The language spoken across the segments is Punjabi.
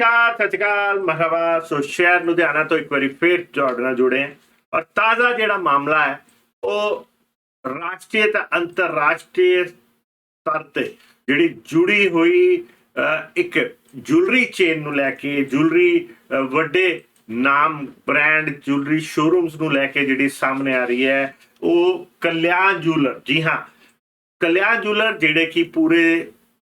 ਨਮਸਕਾਰ ਸਤਿ ਮਰਹਬਾ। ਸੋ ਸ਼ਹਿਰ ਲੁਧਿਆਣਾ ਤੋਂ ਇੱਕ ਵਾਰੀ ਫੇਰ ਤੁਹਾਡੇ ਨਾਲ ਜੁੜੇ ਔਰ ਤਾਜ਼ਾ ਜਿਹੜਾ ਮਾਮਲਾ ਹੈ, ਉਹ ਰਾਸ਼ਟਰੀ ਤੇ ਅੰਤਰਰਾਸ਼ਟਰੀ ਸਤਰ ਤੇ ਜਿਹੜੀ ਜੁੜੀ ਹੋਈ ਇੱਕ ਜੁਐਲਰੀ ਚੇਨ ਨੂੰ ਲੈ ਕੇ, ਜੁਐਲਰੀ ਵੱਡੇ ਨਾਮ ਬ੍ਰਾਂਡ ਜੁਐਲਰੀ ਸ਼ੋਰੂਮਸ ਨੂੰ ਲੈ ਕੇ ਜਿਹੜੀ ਸਾਹਮਣੇ ਆ ਰਹੀ ਹੈ, ਉਹ ਕਲਿਆਣ ਜੁਐਲਰ। ਜੀ ਹਾਂ ਕਲਿਆਣ ਜੁਐਲਰ ਜਿਹੜੇ ਕਿ ਪੂਰੇ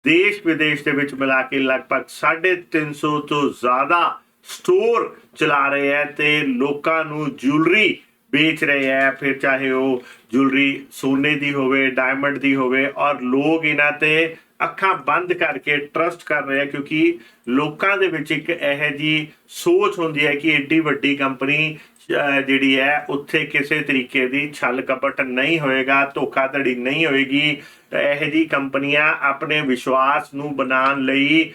ਦੇਸ਼ ਵਿਦੇਸ਼ ਦੇ ਵਿੱਚ ਮਿਲਾ ਕੇ ਲਗਭਗ 350 ਤੋਂ ਜ਼ਿਆਦਾ ਸਟੋਰ ਚਲਾ ਰਹੇ ਹੈ ਤੇ ਲੋਕਾਂ ਨੂੰ ਜੁਐਲਰੀ ਵੇਚ ਰਹੇ ਹੈ। ਫਿਰ ਚਾਹੇ ਉਹ ਜੁਐਲਰੀ ਸੋਨੇ ਦੀ ਹੋਵੇ ਡਾਇਮੰਡ ਦੀ ਹੋਵੇ ਔਰ ਲੋਕ ਇਹਨਾਂ ਤੇ ਅੱਖਾਂ ਬੰਦ ਕਰਕੇ ਟਰਸਟ ਕਰ ਰਹੇ ਹੈ ਕਿਉਂਕਿ ਲੋਕਾਂ ਦੇ ਵਿੱਚ ਇੱਕ ਇਹੋ ਜੀ ਸੋਚ ਹੁੰਦੀ ਹੈ ਕਿ ਏਡੀ ਵੱਡੀ ਕੰਪਨੀ ਜਿਹੜੀ ਹੈ, ਉੱਥੇ ਕਿਸੇ ਤਰੀਕੇ ਦੀ ਛਲ ਕਪਟ ਨਹੀਂ ਹੋਏਗਾ, ਧੋਖਾਧੜੀ ਨਹੀਂ ਹੋਏਗੀ। ਇਹੋ ਜੀ ਕੰਪਨੀਆਂ ਆਪਣੇ ਵਿਸ਼ਵਾਸ ਨੂੰ ਬਣਾਉਣ ਲਈ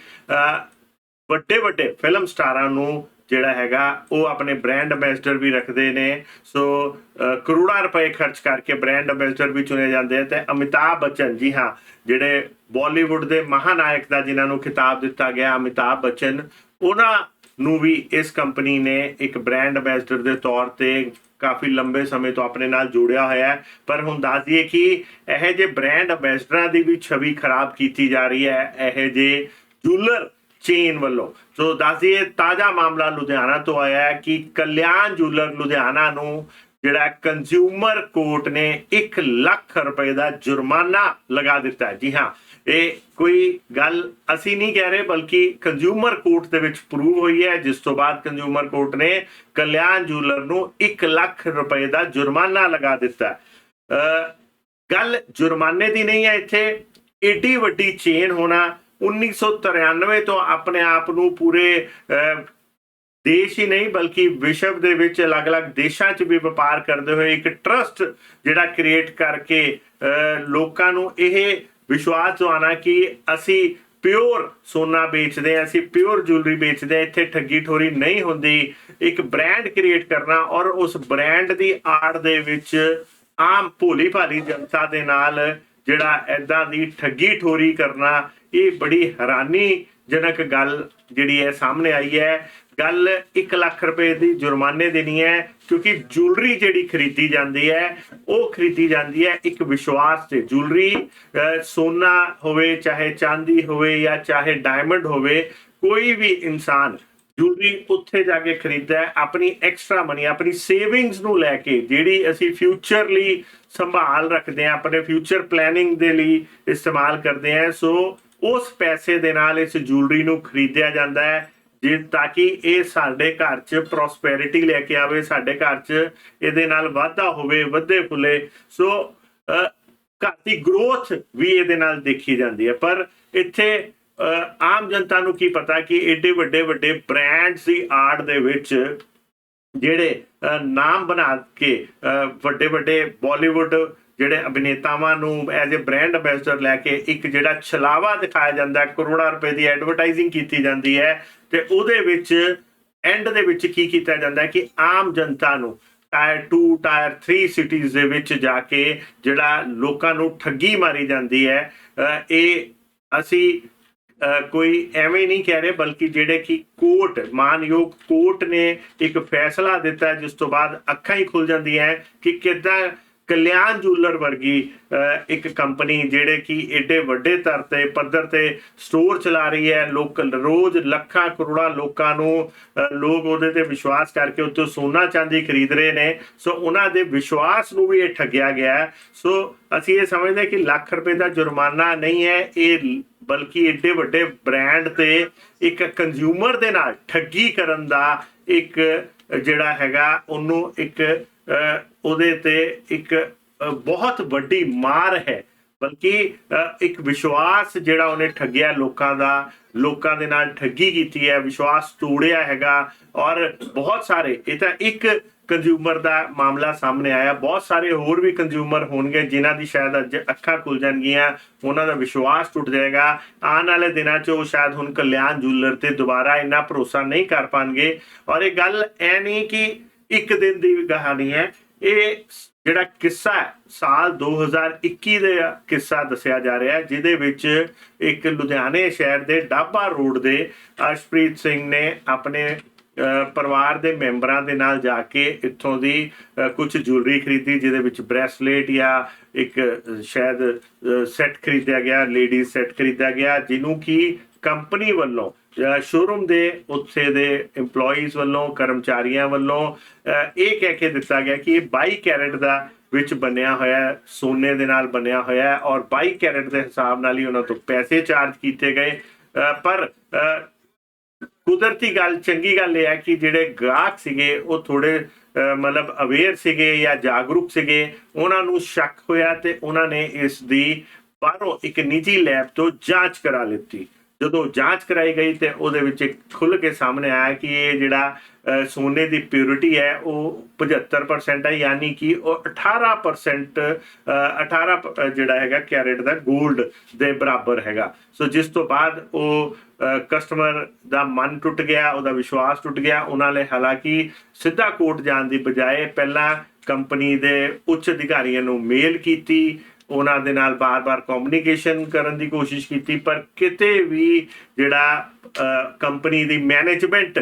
ਵੱਡੇ ਵੱਡੇ ਫਿਲਮ ਸਟਾਰਾਂ ਨੂੰ ਜਿਹੜਾ ਹੈਗਾ, ਉਹ ਆਪਣੇ ਬ੍ਰਾਂਡ ਐਮਬੈਸਡਰ ਵੀ ਰੱਖਦੇ ਨੇ। ਸੋ ਕਰੋੜਾਂ ਰੁਪਏ ਖਰਚ ਕਰਕੇ ਬ੍ਰਾਂਡ ਐਮਬੈਸਡਰ ਵੀ ਚੁਣੇ ਜਾਂਦੇ ਆ। ਤੇ ਅਮਿਤਾਭ ਬੱਚਨ, ਜੀ ਹਾਂ, ਜਿਹੜੇ ਬਾਲੀਵੁੱਡ ਦੇ ਮਹਾਨਾਇਕ ਦਾ ਜਿਨ੍ਹਾਂ ਨੂੰ ਖਿਤਾਬ ਦਿੱਤਾ ਗਿਆ, ਅਮਿਤਾਭ ਬੱਚਨ, ਉਹਨਾਂ ਨੂੰ ਵੀ ਇਸ ਕੰਪਨੀ ਨੇ ਇੱਕ ਬ੍ਰਾਂਡ ਐਮਬੈਸਡਰ ਦੇ ਤੌਰ ਤੇ ਕਾਫੀ ਲੰਬੇ ਸਮੇਂ ਤੋਂ ਆਪਣੇ ਨਾਲ ਜੋੜਿਆ ਹੋਇਆ ਹੈ। ਪਰ ਹੁਣ ਦੱਸ ਦਈਏ ਕਿ ਇਹ ਜੇ ਬ੍ਰਾਂਡ ਐਮਬੈਸਡਰਾਂ ਦੀ ਵੀ ਛਵੀ ਖਰਾਬ ਕੀਤੀ ਜਾ ਰਹੀ ਹੈ, ਇਹ ਜੇ ਜੂਲਰ ਚੇਨ ਵੱਲੋਂ। ਸੋ ਦੱਸ ਦਈਏ, ਤਾਜ਼ਾ ਮਾਮਲਾ ਲੁਧਿਆਣਾ ਤੋਂ ਆਇਆ ਹੈ ਕਿ ਕਲਿਆਣ ਜੂਲਰ ਲੁਧਿਆਣਾ ਨੂੰ ਜਿਹੜਾ ਕੰਜ਼ਿਊਮਰ ਕੋਰਟ ਨੇ 1 ਲੱਖ ਰੁਪਏ ਦਾ ਜੁਰਮਾਨਾ ਲਗਾ ਦਿੱਤਾ ਹੈ। ਜੀ ਹਾਂ ਇਹ ਕੋਈ ਗੱਲ ਅਸੀਂ ਨਹੀਂ ਕਹਿ ਰਹੇ, ਬਲਕਿ ਕੰਜ਼ਿਊਮਰ ਕੋਰਟ ਦੇ ਵਿੱਚ ਪ੍ਰੂਵ ਹੋਈ ਹੈ, ਜਿਸ ਤੋਂ ਬਾਅਦ ਕੰਜ਼ਿਊਮਰ ਕੋਰਟ ਨੇ ਕਲਿਆਣ ਜੂਲਰ ਨੂੰ 1 ਲੱਖ ਰੁਪਏ ਦਾ ਜੁਰਮਾਨਾ ਲਗਾ ਦਿੱਤਾ। ਗੱਲ ਜੁਰਮਾਨੇ ਦੀ ਨਹੀਂ ਹੈ ਇੱਥੇ, ਏਡੀ ਵੱਡੀ ਚੇਨ ਹੋਣਾ 1993 ਤੋਂ ਆਪਣੇ ਆਪ ਨੂੰ ਪੂਰੇ ਦੇਸ਼ ਹੀ ਨਹੀਂ, ਬਲਕਿ ਵਿਸ਼ਵ ਦੇ ਵਿੱਚ ਅਲੱਗ-ਅਲੱਗ ਦੇਸ਼ਾਂ 'ਚ ਵੀ ਵਪਾਰ ਕਰਦੇ ਹੋਏ ਇੱਕ ਟਰਸਟ ਜਿਹੜਾ ਕ੍ਰੀਏਟ ਕਰਕੇ ਲੋਕਾਂ ਨੂੰ ਇਹ ਵਿਸ਼ਵਾਸ ਦਿਵਾਉਣਾ ਕਿ ਅਸੀਂ ਪਿਓਰ ਸੋਨਾ ਵੇਚਦੇ ਹਾਂ, ਅਸੀਂ ਪਿਓਰ ਜੁਐਲਰੀ ਵੇਚਦੇ ਹਾਂ, ਇੱਥੇ ਠੱਗੀ ਠੋਰੀ ਨਹੀਂ ਹੁੰਦੀ। ਇੱਕ ਬ੍ਰਾਂਡ ਕ੍ਰੀਏਟ ਕਰਨਾ ਔਰ ਉਸ ਬ੍ਰਾਂਡ ਦੀ ਆੜ ਦੇ ਵਿੱਚ ਆਮ ਭੋਲੀ ਭਾਲੀ ਜਨਤਾ ਦੇ ਨਾਲ ਜਿਹੜਾ ਐਦਾਂ ਦੀ ਠੱਗੀ ਠੋਰੀ ਕਰਨਾ, ਇਹ ਬੜੀ ਹੈਰਾਨੀਜਨਕ ਗੱਲ ਜਿਹੜੀ ਹੈ ਸਾਹਮਣੇ ਆਈ ਹੈ। ਗੱਲ 1 ਲੱਖ ਰੁਪਏ ਦੀ ਜੁਰਮਾਨੇ ਦੇਣੀ ਹੈ, ਕਿਉਂਕਿ ਜੁਐਲਰੀ ਜਿਹੜੀ ਖਰੀਦੀ ਜਾਂਦੀ ਹੈ, ਉਹ ਖਰੀਦੀ ਜਾਂਦੀ ਹੈ ਇੱਕ ਵਿਸ਼ਵਾਸ ਤੇ। ਜੁਐਲਰੀ ਸੋਨਾ ਹੋਵੇ, ਚਾਹੇ ਚਾਂਦੀ ਹੋਵੇ ਜਾਂ ਚਾਹੇ ਡਾਇਮੰਡ ਹੋਵੇ, ਕੋਈ ਵੀ ਇਨਸਾਨ ਜੁਐਲਰੀ ਉੱਥੇ ਜਾ ਕੇ ਖਰੀਦਦਾ ਹੈ, ਆਪਣੀ ਐਕਸਟਰਾ ਮਨੀ ਆਪਣੀ ਸੇਵਿੰਗਸ ਨੂੰ ਲੈ ਕੇ, ਜਿਹੜੀ ਅਸੀਂ ਫਿਊਚਰ ਲਈ ਸੰਭਾਲ ਰੱਖਦੇ ਹਾਂ, ਆਪਣੇ ਫਿਊਚਰ ਪਲੈਨਿੰਗ ਦੇ ਲਈ ਇਸਤੇਮਾਲ ਕਰਦੇ ਹਾਂ। ਸੋ ਉਸ ਪੈਸੇ ਦੇ ਨਾਲ ਇਸ ਜੁਐਲਰੀ ਨੂੰ ਖਰੀਦਿਆ ਜਾਂਦਾ ਹੈ। ਜੇ ਤਾਂ ਕਿ ਇਹ ਸਾਡੇ ਘਰ 'ਚ ਪ੍ਰੋਸਪੈਰਿਟੀ ਲੈ ਕੇ ਆਵੇ, ਸਾਡੇ ਘਰ 'ਚ ਇਹਦੇ ਨਾਲ ਵਾਧਾ ਹੋਵੇ, ਵਧੇ ਫੁੱਲੇ। ਸੋ ਘਰ ਦੀ ਗਰੋਥ ਵੀ ਇਹਦੇ ਨਾਲ ਦੇਖੀ ਜਾਂਦੀ ਹੈ। ਪਰ ਇੱਥੇ ਆਮ ਜਨਤਾ ਨੂੰ ਕੀ ਪਤਾ ਕਿ ਏਡੇ ਵੱਡੇ ਵੱਡੇ ਬ੍ਰਾਂਡਸ ਦੀ ਆੜ ਦੇ ਵਿੱਚ, ਜਿਹੜੇ ਨਾਮ ਬਣਾ ਕੇ ਵੱਡੇ ਵੱਡੇ ਬਾਲੀਵੁੱਡ ਜਿਹੜੇ ਅਭਿਨੇਤਾਵਾਂ ਨੂੰ ਐਜ਼ ਅ ਬ੍ਰਾਂਡ ਐਮਬੈਸਡਰ ਲੈ ਕੇ ਇੱਕ ਜਿਹੜਾ ਛਲਾਵਾ ਦਿਖਾਇਆ ਜਾਂਦਾ ਕਰੋੜਾਂ ਰੁਪਏ ਦੀ ਐਡਵਰਟਾਈਜ਼ਿੰਗ ਕੀਤੀ ਜਾਂਦੀ ਹੈ ਤੇ ਉਹਦੇ ਵਿੱਚ ਐਂਡ ਦੇ ਵਿੱਚ ਕੀ ਕੀਤਾ ਜਾਂਦਾ ਹੈ ਕਿ ਆਮ ਜਨਤਾ ਨੂੰ ਟਾਇਰ 2 ਟਾਇਰ 3 ਸਿਟੀਜ਼ ਦੇ ਵਿੱਚ ਜਾ ਕੇ ਜਿਹੜਾ ਲੋਕਾਂ ਨੂੰ ਠੱਗੀ ਮਾਰੀ ਜਾਂਦੀ ਹੈ ਇਹ ਅਸੀਂ ਕੋਈ ਐਵੇਂ ਨਹੀਂ ਕਹਿ ਰਹੇ ਬਲਕਿ ਜਿਹੜੇ ਕਿ ਕੋਰਟ, ਮਾਨਯੋਗ ਕੋਰਟ ਨੇ ਇੱਕ ਫੈਸਲਾ ਦਿੱਤਾ ਜਿਸ ਤੋਂ ਬਾਅਦ ਅੱਖਾਂ ਹੀ ਖੁੱਲ ਜਾਂਦੀਆਂ ਕਿ ਕਿੱਦਾਂ ਕਲਿਆਣ ਜੂਲਰ ਵਰਗੀ ਇੱਕ ਕੰਪਨੀ ਜਿਹੜੇ ਕਿ ਏਡੇ ਵੱਡੇ ਤਰ ਤੇ ਪੱਧਰ ਤੇ ਸਟੋਰ ਚਲਾ ਰਹੀ ਹੈ। ਲੋਕ ਰੋਜ਼ ਲੱਖਾਂ ਕਰੋੜਾਂ ਲੋਕਾਂ ਨੂੰ ਲੋਕ ਉਹਦੇ ਤੇ ਵਿਸ਼ਵਾਸ ਕਰਕੇ ਉੱਤੇ ਸੋਨਾ ਚਾਂਦੀ ਖਰੀਦ ਰਹੇ ਨੇ। ਸੋ ਉਹਨਾਂ ਦੇ ਵਿਸ਼ਵਾਸ ਨੂੰ ਵੀ ਇਹ ਠੱਗਿਆ ਗਿਆ ਹੈ। ਸੋ ਅਸੀਂ ਇਹ ਸਮਝਦੇ ਕਿ ਲੱਖ ਰੁਪਏ ਦਾ ਜੁਰਮਾਨਾ ਨਹੀਂ ਹੈ। ਇਹ ਬਲਕਿ ਏਡੇ ਵੱਡੇ ਬ੍ਰਾਂਡ ਤੇ ਇੱਕ ਕੰਜ਼ਿਊਮਰ ਦੇ ਨਾਲ ਠੱਗੀ ਕਰਨ ਦਾ ਇੱਕ ਜਿਹੜਾ ਹੈਗਾ, ਉਹਨੂੰ ਇੱਕ ਉਹਦੇ ਤੇ ਇੱਕ ਬਹੁਤ ਵੱਡੀ ਮਾਰ ਹੈ। ਬਲਕਿ ਇੱਕ ਵਿਸ਼ਵਾਸ ਜਿਹੜਾ ਉਹਨੇ ਠੱਗਿਆ ਲੋਕਾਂ ਦਾ, ਲੋਕਾਂ ਦੇ ਨਾਲ ਠੱਗੀ ਕੀਤੀ ਹੈ, ਵਿਸ਼ਵਾਸ ਤੋੜਿਆ ਹੈਗਾ ਔਰ ਬਹੁਤ ਸਾਰੇ, ਇਹ ਤਾਂ ਇੱਕ ਕੰਜ਼ਿਊਮਰ ਦਾ ਮਾਮਲਾ ਸਾਹਮਣੇ ਆਇਆ। ਬਹੁਤ ਸਾਰੇ ਹੋਰ ਵੀ ਕੰਜ਼ਿਊਮਰ ਹੋਣਗੇ ਜਿਨ੍ਹਾਂ ਦੀ ਸ਼ਾਇਦ ਅੱਜ ਅੱਖਾਂ ਖੁੱਲ ਜਾਣਗੀਆਂ, ਉਹਨਾਂ ਦਾ ਵਿਸ਼ਵਾਸ ਟੁੱਟ ਜਾਏਗਾ। ਆਉਣ ਵਾਲੇ ਦਿਨਾਂ 'ਚ ਉਹ ਸ਼ਾਇਦ ਹੁਣ ਕਲਿਆਣ ਜੁਲਰ ਤੇ ਦੁਬਾਰਾ ਇੰਨਾ ਭਰੋਸਾ ਨਹੀਂ ਕਰ ਪਾਣਗੇ। ਔਰ ਇਹ ਗੱਲ ਐ ਨਹੀਂ ਕਿ ਇੱਕ ਦਿਨ ਦੀ ਵੀ ਕਹਾਣੀ ਹੈ। ਇਹ ਜਿਹੜਾ ਕਿੱਸਾ ਹੈ ਸਾਲ 2021 ਦਾ ਕਿੱਸਾ ਦੱਸਿਆ ਜਾ ਰਿਹਾ ਹੈ ਜਿਹਦੇ ਵਿੱਚ ਇੱਕ ਲੁਧਿਆਣੇ ਸ਼ਹਿਰ ਦੇ ਡਾਬਾ ਰੋਡ ਦੇ ਅਰਸ਼ਪ੍ਰੀਤ ਸਿੰਘ ਨੇ ਆਪਣੇ ਅਹ, ਪਰਿਵਾਰ ਦੇ ਮੈਂਬਰਾਂ ਦੇ ਨਾਲ ਜਾ ਕੇ ਇੱਥੋਂ ਦੀ ਕੁਝ ਜੁਐਲਰੀ ਖਰੀਦੀ ਜਿਹਦੇ ਵਿੱਚ ਬ੍ਰੈਸਲੇਟ ਜਾਂ ਇੱਕ ਸ਼ਾਇਦ ਸੈੱਟ ਖਰੀਦਿਆ ਗਿਆ ਲੇਡੀਜ਼ ਸੈੱਟ ਖਰੀਦਿਆ ਗਿਆ ਜਿਹਨੂੰ ਕਿ ਕੰਪਨੀ ਵੱਲੋਂ ਸ਼ੋਰੂਮ ਦੇ, ਉੱਥੇ ਦੇ EMPLOYEES ਵੱਲੋਂ, ਕਰਮਚਾਰੀਆਂ ਵੱਲੋਂ ਇਹ ਕਹਿ ਕੇ ਦਿੱਤਾ ਗਿਆ ਕਿ ਇਹ 22 ਕੈਰਟ ਦਾ ਵਿੱਚ ਬਣਿਆ ਹੋਇਆ ਸੋਨੇ ਦੇ ਨਾਲ ਬਣਿਆ ਹੋਇਆ ਔਰ 22 ਕੈਰਟ ਦੇ ਹਿਸਾਬ ਨਾਲ ਹੀ ਉਹਨਾਂ ਤੋਂ ਪੈਸੇ ਚਾਰਜ ਕੀਤੇ ਗਏ। ਪਰ ਕੁਦਰਤੀ ਗੱਲ, ਚੰਗੀ ਗੱਲ ਇਹ ਹੈ ਕਿ ਜਿਹੜੇ ਗਾਹਕ ਸੀਗੇ, ਉਹ ਥੋੜੇ ਮਤਲਬ ਅਵੇਅਰ ਸੀਗੇ ਜਾਂ ਜਾਗਰੂਕ ਸੀਗੇ, ਉਹਨਾਂ ਨੂੰ ਸ਼ੱਕ ਹੋਇਆ ਤੇ ਉਹਨਾਂ ਨੇ ਇਸ ਦੀ ਬਾਹਰੋਂ ਇੱਕ ਨਿੱਜੀ ਲੈਬ ਤੋਂ ਜਾਂਚ ਕਰਾ ਲਿੱਤੀ। ਜਦੋਂ ਜਾਂਚ ਕਰਾਈ ਗਈ ਤੇ ਉਹਦੇ ਵਿੱਚ ਇੱਕ ਖੁੱਲ ਕੇ ਸਾਹਮਣੇ ਆਇਆ ਕਿ ਇਹ ਜਿਹੜਾ ਸੋਨੇ ਦੀ ਪਿਓਰਿਟੀ ਹੈ ਉਹ 75% ਹੈ ਯਾਨੀ ਕਿ ਉਹ 18% ਅਹ, 18 ਜਿਹੜਾ ਹੈਗਾ ਕੈਰੇਟ ਦਾ 골ਡ ਦੇ ਬਰਾਬਰ ਹੈਗਾ। ਸੋ ਜਿਸ ਤੋਂ ਬਾਅਦ ਉਹ ਕਸਟਮਰ ਦਾ ਮਨ ਟੁੱਟ ਗਿਆ ਉਹਦਾ ਵਿਸ਼ਵਾਸ ਟੁੱਟ ਗਿਆ। ਉਹਨਾਂ ਨੇ ਹਾਲਾਂਕਿ ਸਿੱਧਾ ਕੋਰਟ ਜਾਣ ਦੀ ਬਜਾਏ ਪਹਿਲਾਂ ਕੰਪਨੀ ਦੇ ਉੱਚ ਅਧਿਕਾਰੀਆਂ ਨੂੰ ਮੇਲ ਕੀਤੀ ਉਹਨਾਂ ਦੇ ਨਾਲ ਬਾਰ-ਬਾਰ ਕਮਿਊਨੀਕੇਸ਼ਨ ਕਰਨ ਦੀ ਕੋਸ਼ਿਸ਼ ਕੀਤੀ ਪਰ ਕਿਤੇ ਵੀ ਜਿਹੜਾ ਕੰਪਨੀ ਦੀ ਮੈਨੇਜਮੈਂਟ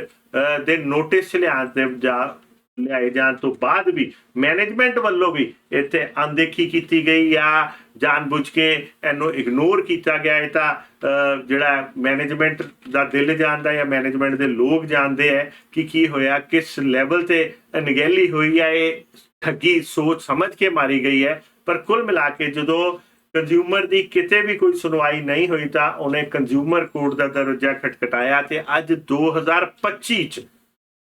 ਦੇ ਨੋਟਿਸ ਲਿਆਉਣ ਦੇ ਜਾ ਲਿਆਏ ਜਾਣ ਤੋਂ ਬਾਅਦ ਵੀ ਮੈਨੇਜਮੈਂਟ ਵੱਲੋਂ ਵੀ ਇੱਥੇ ਅਣਦੇਖੀ ਕੀਤੀ ਗਈ ਜਾਂ ਜਾਣਬੁੱਝ ਕੇ ਇਹਨੂੰ ਇਗਨੋਰ ਕੀਤਾ ਗਿਆ ਇਹ ਤਾਂ ਅਹ, ਜਿਹੜਾ ਮੈਨੇਜਮੈਂਟ ਦਾ ਦਿਲ ਜਾਣਦਾ ਜਾਂ ਮੈਨੇਜਮੈਂਟ ਦੇ ਲੋਕ ਜਾਣਦੇ ਹੈ ਕਿ ਕੀ ਹੋਇਆ ਕਿਸ ਲੈਵਲ ਤੇ ਅਣਗਹਿਲੀ ਹੋਈ ਹੈ ਇਹ ਠੱਗੀ ਸੋਚ ਸਮਝ ਕੇ ਮਾਰੀ ਗਈ ਹੈ। ਪਰ ਕੁੱਲ ਮਿਲਾ ਕੇ ਜਦੋਂ ਕੰਜ਼ਿਊਮਰ ਦੀ ਕਿਤੇ ਵੀ ਕੋਈ ਸੁਣਵਾਈ ਨਹੀਂ ਹੋਈ ਤਾਂ ਉਹਨੇ ਕੰਜ਼ਿਊਮਰ ਕੋਰਟ ਦਾ ਦਰਵਾਜ਼ਾ ਖਟਖਟਾਇਆ ਤੇ ਅੱਜ 2025 ਚ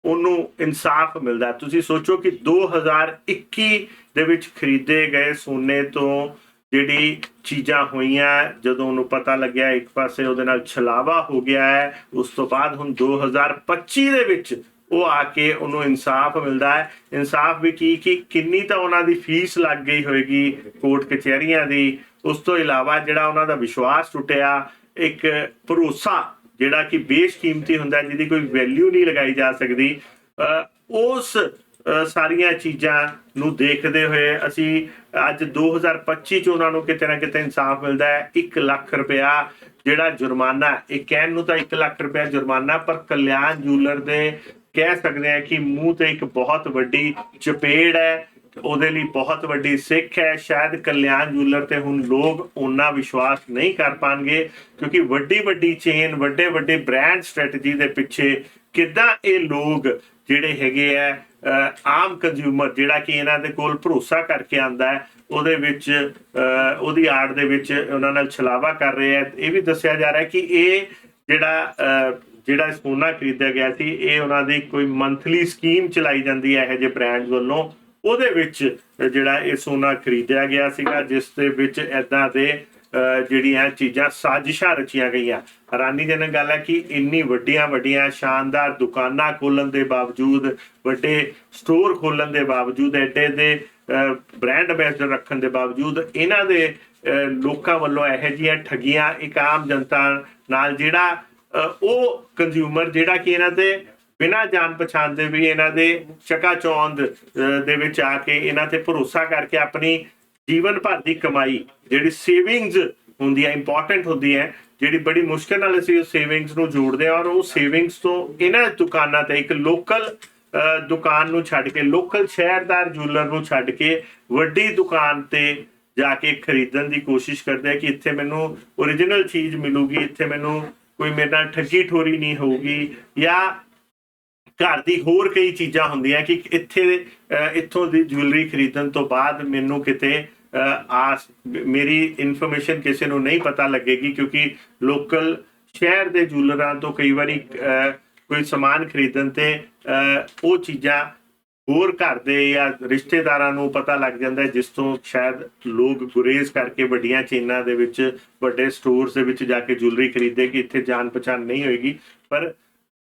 ਉਹਨੂੰ ਇਨਸਾਫ ਮਿਲਦਾ। ਤੁਸੀਂ ਸੋਚੋ ਕਿ 2021 ਦੇ ਵਿੱਚ ਖਰੀਦੇ ਗਏ ਸੋਨੇ ਤੋਂ ਜਿਹੜੀ ਚੀਜ਼ਾਂ ਹੋਈਆਂ, ਜਦੋਂ ਉਹਨੂੰ ਪਤਾ ਲੱਗਿਆ ਇੱਕ ਪਾਸੇ ਉਹਦੇ ਨਾਲ ਛਲਾਵਾ ਹੋ ਗਿਆ ਹੈ, ਉਸ ਤੋਂ ਬਾਅਦ ਹੁਣ 2025 ਦੇ ਵਿੱਚ ਉਹ ਆ ਕੇ ਉਹਨੂੰ ਇਨਸਾਫ ਮਿਲਦਾ ਹੈ। ਇਨਸਾਫ ਵੀ ਕੀ ਕਿ ਕਿੰਨੀ ਤਾਂ ਉਹਨਾਂ ਦੀ ਫੀਸ ਲੱਗ ਗਈ ਹੋਏਗੀ ਕੋਰਟ ਕਚਹਿਰੀਆਂ ਦੀ। ਉਸ ਤੋਂ ਇਲਾਵਾ ਜਿਹੜਾ ਉਹਨਾਂ ਦਾ ਵਿਸ਼ਵਾਸ ਟੁੱਟਿਆ, ਇੱਕ ਭਰੋਸਾ ਜਿਹੜਾ ਕਿ ਬੇਸ਼ਕੀਮਤੀ ਹੁੰਦਾ ਜਿਹਦੀ ਕੋਈ ਵੈਲਿਊ ਨਹੀਂ ਲਗਾਈ ਜਾ ਸਕਦੀ। ਅਹ ਉਸ ਸਾਰੀਆਂ ਚੀਜ਼ਾਂ ਨੂੰ ਦੇਖਦੇ ਹੋਏ ਅਸੀਂ ਅੱਜ 2025 ਚ ਉਹਨਾਂ ਨੂੰ ਕਿਤੇ ਨਾ ਕਿਤੇ ਇਨਸਾਫ ਮਿਲਦਾ ਹੈ 1 ਲੱਖ ਰੁਪਇਆ ਜਿਹੜਾ ਜੁਰਮਾਨਾ, ਇਹ ਕਹਿਣ ਨੂੰ ਤਾਂ 1 ਲੱਖ ਰੁਪਇਆ ਜੁਰਮਾਨਾ, ਪਰ ਕਲਿਆਣ ਜੂਲਰ ਦੇ ਕਹਿ ਸਕਦੇ ਆ ਕਿ ਮੂੰਹ ਤੇ ਇੱਕ ਬਹੁਤ ਵੱਡੀ ਚਪੇੜ ਹੈ ਉਹਦੇ ਲਈ ਬਹੁਤ ਵੱਡੀ ਸਿੱਖ ਹੈ। ਸ਼ਾਇਦ ਕਲਿਆਣ ਜੂਲਰ ਤੇ ਹੁਣ ਲੋਕ ਉਹਨਾਂ ਵਿਸ਼ਵਾਸ ਨਹੀਂ ਕਰ ਪਾਣਗੇ ਕਿਉਂਕਿ ਵੱਡੀ ਵੱਡੀ ਚੇਨ ਵੱਡੇ ਵੱਡੇ ਬ੍ਰਾਂਡ ਸਟ੍ਰੈਟਜੀ ਦੇ ਪਿੱਛੇ ਕਿੱਦਾਂ ਇਹ ਲੋਕ ਜਿਹੜੇ ਹੈਗੇ ਆ ਅਹ, ਆਮ ਕੰਜ਼ਿਊਮਰ ਜਿਹੜਾ ਕਿ ਇਹਨਾਂ ਦੇ ਕੋਲ ਭਰੋਸਾ ਕਰਕੇ ਆਂਦਾ ਹੈ ਉਹਦੇ ਵਿੱਚ ਅਹ, ਉਹਦੀ ਆੜ ਦੇ ਵਿੱਚ ਉਹਨਾਂ ਨਾਲ ਛਲਾਵਾ ਕਰ ਰਹੇ ਆ ਇਹ ਵੀ ਦੱਸਿਆ ਜਾ ਰਿਹਾ ਕਿ ਇਹ ਜਿਹੜਾ ਅਹ, ਜਿਹੜਾ ਸੋਨਾ ਖਰੀਦਿਆ ਗਿਆ ਸੀ ਇਹ ਉਹਨਾਂ ਦੀ ਕੋਈ ਮੰਥਲੀ ਸਕੀਮ ਚਲਾਈ ਜਾਂਦੀ ਹੈ ਇਹ ਜਿਹੇ ਬ੍ਰਾਂਡ ਵੱਲੋਂ। ਉਹਦੇ ਵਿੱਚ ਜਿਹੜਾ ਇਹ ਸੋਨਾ ਖਰੀਦਿਆ ਗਿਆ ਸੀਗਾ ਜਿਸ ਦੇ ਵਿੱਚ ਐਦਾਂ ਦੇ ਅਹ, ਜਿਹੜੀਆਂ ਚੀਜ਼ਾਂ ਸਾਜ਼ਿਸ਼ਾਂ ਰਚੀਆਂ ਗਈਆਂ। ਹੈਰਾਨੀਜਨਕ ਗੱਲ ਹੈ ਕਿ ਇੰਨੀ ਵੱਡੀਆਂ ਵੱਡੀਆਂ ਸ਼ਾਨਦਾਰ ਦੁਕਾਨਾਂ ਖੋਲਣ ਦੇ ਬਾਵਜੂਦ ਵੱਡੇ ਸਟੋਰ ਖੋਲਣ ਦੇ ਬਾਵਜੂਦ ਐਡੇ ਦੇ ਬ੍ਰਾਂਡ ਅੰਬੈਸਡਰ ਰੱਖਣ ਦੇ ਬਾਵਜੂਦ ਇਹਨਾਂ ਦੇ ਅਹ, ਲੋਕਾਂ ਵੱਲੋਂ ਇਹੋ ਜਿਹੀਆਂ ਠੱਗੀਆਂ ਇੱਕ ਆਮ ਜਨਤਾ ਨਾਲ ਜਿਹੜਾ ਉਹ ਕੰਜ਼ਿਊਮਰ ਜਿਹੜਾ ਕਿ ਇਹਨਾਂ ਦੇ ਬਿਨਾਂ ਜਾਣ ਪਛਾਣ ਦੇ ਵੀ ਇਹਨਾਂ ਦੇ ਚਕਾ ਚੌਂਦ ਦੇ ਵਿੱਚ ਆ ਕੇ ਇਹਨਾਂ ਤੇ ਭਰੋਸਾ ਕਰਕੇ ਆਪਣੀ ਜੀਵਨ ਭਰ ਦੀ ਕਮਾਈ, ਜਿਹੜੀ ਸੇਵਿੰਗਸ ਹੁੰਦੀ ਹੈ ਇੰਪੋਰਟੈਂਟ ਹੁੰਦੀ ਹੈ, ਜਿਹੜੀ ਬੜੀ ਮੁਸ਼ਕਲ ਨਾਲ ਅਸੀਂ ਉਹ ਸੇਵਿੰਗਸ ਨੂੰ ਜੋੜਦੇ ਹਾਂ ਔਰ ਉਹ ਸੇਵਿੰਗਸ ਤੋਂ ਇਹਨਾਂ ਦੁਕਾਨਾਂ ਤੇ ਇੱਕ ਲੋਕਲ ਦੁਕਾਨ ਨੂੰ ਛੱਡ ਕੇ ਲੋਕਲ ਸ਼ਹਿਰਦਾਰ ਜੂਲਰ ਨੂੰ ਛੱਡ ਕੇ ਵੱਡੀ ਦੁਕਾਨ ਤੇ ਜਾ ਕੇ ਖਰੀਦਣ ਦੀ ਕੋਸ਼ਿਸ਼ ਕਰਦੇ ਆ ਕਿ ਇੱਥੇ ਮੈਨੂੰ origignal ਚੀਜ਼ ਮਿਲੂਗੀ, ਇੱਥੇ ਮੈਨੂੰ ਕੋਈ ਮੇਰੇ ਨਾਲ ਠੱਗੀ ਠੋਰੀ ਨਹੀਂ ਹੋਊਗੀ ਜਾਂ ਘਰ ਦੀ ਹੋਰ ਕਈ ਚੀਜ਼ਾਂ ਹੁੰਦੀਆਂ ਕਿ ਇੱਥੇ ਇੱਥੋਂ ਦੀ ਜੁਐਲਰੀ ਖਰੀਦਣ ਤੋਂ ਬਾਅਦ ਮੈਨੂੰ ਕਿਤੇ ਅਹ, ਆਸ ਮੇਰੀ ਇਨਫੋਰਮੇਸ਼ਨ ਕਿਸੇ ਨੂੰ ਨਹੀਂ ਪਤਾ ਲੱਗੇਗੀ ਕਿਉਂਕਿ ਲੋਕਲ ਸ਼ਹਿਰ ਦੇ ਜੁਐਲਰਾਂ ਤੋਂ ਕਈ ਵਾਰੀ ਅਹ, ਕੋਈ ਸਮਾਨ ਖਰੀਦਣ ਤੇ ਅਹ, ਉਹ ਚੀਜ਼ਾਂ ਹੋਰ ਘਰ ਦੇ ਜਾਂ ਰਿਸ਼ਤੇਦਾਰਾਂ ਨੂੰ ਪਤਾ ਲੱਗ ਜਾਂਦਾ ਜਿਸ ਤੋਂ ਸ਼ਾਇਦ ਲੋਕ ਗੁਰੇਜ਼ ਕਰਕੇ ਵੱਡੀਆਂ ਚੇਨਾਂ ਦੇ ਵਿੱਚ, ਵੱਡੇ ਸਟੋਰਸ ਦੇ ਵਿੱਚ ਜਾ ਕੇ ਜੁਐਲਰੀ ਖਰੀਦੇ ਕਿ ਇੱਥੇ ਜਾਣ ਪਛਾਣ ਨਹੀਂ ਹੋਏਗੀ। ਪਰ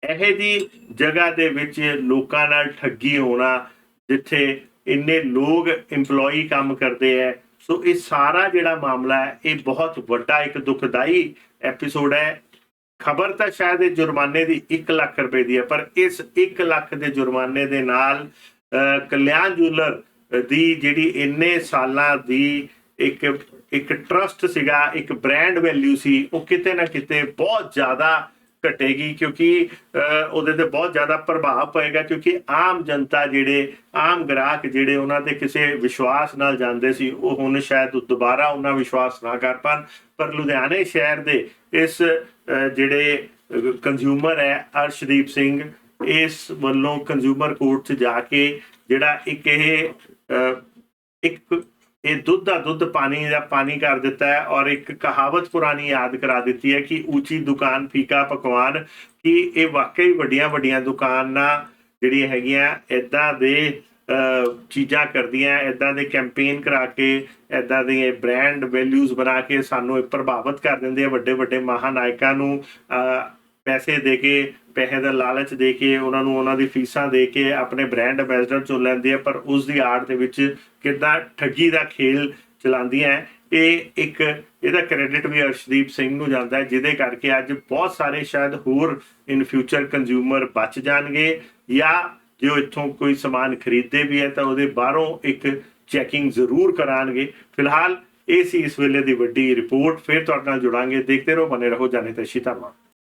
ਇਹ ਜੀ ਜਗ੍ਹਾ ਦੇ ਵਿੱਚ ਲੋਕਾਂ ਨਾਲ ਠੱਗੀ ਹੋਣਾ, ਜਿੱਥੇ ਇੰਨੇ ਲੋਕ EMPLOYE ਕੰਮ ਕਰਦੇ ਐ ਸੋ ਇਹ ਸਾਰਾ ਜਿਹੜਾ ਮਾਮਲਾ ਹੈ, ਇਹ ਬਹੁਤ ਵੱਡਾ ਇੱਕ ਦੁਖਦਾਈ ਐਪੀਸੋਡ ਹੈ। ਖਬਰ ਤਾਂ ਸ਼ਾਇਦ ਇਹ ਜੁਰਮਾਨੇ ਦੀ 1 ਲੱਖ ਰੁਪਏ ਦੀ ਹੈ, ਪਰ ਇਸ 1 ਲੱਖ ਦੇ ਜੁਰਮਾਨੇ ਦੇ ਨਾਲ ਕਲਿਆਣ ਜੂਲਰ ਦੀ ਜਿਹੜੀ ਇੰਨੇ ਸਾਲਾਂ ਦੀ ਇੱਕ ਇੱਕ ਟਰਸਟ ਸੀਗਾ, ਇੱਕ ਬ੍ਰਾਂਡ ਵੈਲਿਊ ਸੀ, ਉਹ ਕਿਤੇ ਨਾ ਕਿਤੇ ਬਹੁਤ ਜ਼ਿਆਦਾ ਘਟੇਗੀ ਕਿਉਂਕਿ ਉਹਦੇ ਤੇ ਬਹੁਤ ਜ਼ਿਆਦਾ ਪ੍ਰਭਾਵ ਪਏਗਾ ਕਿਉਂਕਿ ਆਮ ਜਨਤਾ ਜਿਹੜੇ, ਆਮ ਗ੍ਰਾਹਕ ਜਿਹੜੇ ਉਹਨਾਂ ਤੇ ਕਿਸੇ ਵਿਸ਼ਵਾਸ ਨਾਲ ਜਾਂਦੇ ਸੀ, ਉਹ ਹੁਣ ਸ਼ਾਇਦ ਦੁਬਾਰਾ ਉਹਨਾਂ ਵਿਸ਼ਵਾਸ ਨਾ ਕਰ ਪਾਣ। ਪਰ ਲੁਧਿਆਣੇ ਸ਼ਹਿਰ ਦੇ ਇਸ ਜਿਹੜੇ ਕੰਜ਼ਿਊਮਰ ਹੈ, ਅਰਸ਼ਦੀਪ ਸਿੰਘ, ਇਸ ਵੱਲੋਂ ਕੰਜ਼ਿਊਮਰ ਕੋਰਟ 'ਚ ਜਾ ਕੇ ਜਿਹੜਾ ਇੱਕ ਇਹ ਇੱਕ ਇਹ ਦੁੱਧ ਦਾ ਦੁੱਧ ਪਾਣੀ ਦਾ ਪਾਣੀ ਕਰ ਦਿੱਤਾ ਹੈ ਔਰ ਇੱਕ ਕਹਾਵਤ ਪੁਰਾਣੀ ਯਾਦ ਕਰਾ ਦਿੱਤੀ ਹੈ ਕਿ ਉੱਚੀ ਦੁਕਾਨ ਫੀਕਾ ਪਕਵਾਨ ਕਿ ਇਹ ਵਾਕਈ ਵੱਡੀਆਂ ਵੱਡੀਆਂ ਦੁਕਾਨਾਂ ਜਿਹੜੀਆਂ ਹੈਗੀਆਂ ਇਦਾਂ ਦੇ ਚੀਜ਼ਾਂ ਕਰਦੀਆਂ ਇਦਾਂ ਦੇ ਕੈਂਪੇਨ ਕਰਾ ਕੇ ਇਦਾਂ ਦੇ ਬ੍ਰਾਂਡ ਵੈਲਿਊਜ਼ ਬਣਾ ਕੇ ਸਾਨੂੰ ਇਹ ਪ੍ਰਭਾਵਿਤ ਕਰ ਦਿੰਦੇ ਆ ਵੱਡੇ ਵੱਡੇ ਮਹਾਨਾਇਕਾਂ ਨੂੰ ਅਹ, ਪੈਸੇ ਦੇ ਕੇ ਪੈਸੇ ਦਾ ਲਾਲਚ ਦੇ ਕੇ ਉਹਨਾਂ ਨੂੰ ਉਹਨਾਂ ਦੀ ਫੀਸਾਂ ਦੇ ਕੇ ਆਪਣੇ ਬ੍ਰਾਂਡ ਐਂਬੈਸਡਰ ਚੁਣ ਲੈਂਦੇ ਹੈ ਪਰ ਉਸ ਦੀ ਆੜ ਦੇ ਵਿੱਚ ਕਿੱਦਾਂ ਠੱਗੀ ਦਾ ਖੇਲ ਚਲਾਉਂਦੀਆਂ ਹੈ। ਇਹ ਇੱਕ ਇਹਦਾ ਕ੍ਰੈਡਿਟ ਵੀ ਅਰਸ਼ਦੀਪ ਸਿੰਘ ਨੂੰ ਜਾਂਦਾ ਹੈ, ਜਿਹਦੇ ਕਰਕੇ ਅੱਜ ਬਹੁਤ ਸਾਰੇ ਸ਼ਾਇਦ ਹੋਰ ਇਨ ਫਿਊਚਰ ਕੰਜ਼ਿਊਮਰ ਬਚ ਜਾਣਗੇ ਜਾਂ ਜੋ ਇੱਥੋਂ ਕੋਈ ਸਮਾਨ ਖਰੀਦਦੇ ਵੀ ਹੈ ਤਾਂ ਉਹਦੇ ਬਾਹਰੋਂ ਇੱਕ ਚੈਕਿੰਗ ਜ਼ਰੂਰ ਕਰਾਣਗੇ ਫਿਲਹਾਲ ਇਹ ਸੀ ਇਸ ਵੇਲੇ ਦੀ ਵੱਡੀ ਰਿਪੋਰਟ ਫਿਰ ਤੁਹਾਡੇ ਨਾਲ ਜੁੜਾਂਗੇ, ਦੇਖਦੇ ਰਹੋ ਬਨੇ ਰਹੋ ਜਾਣੇ ਤੇ ਧੰਨਵਾਦ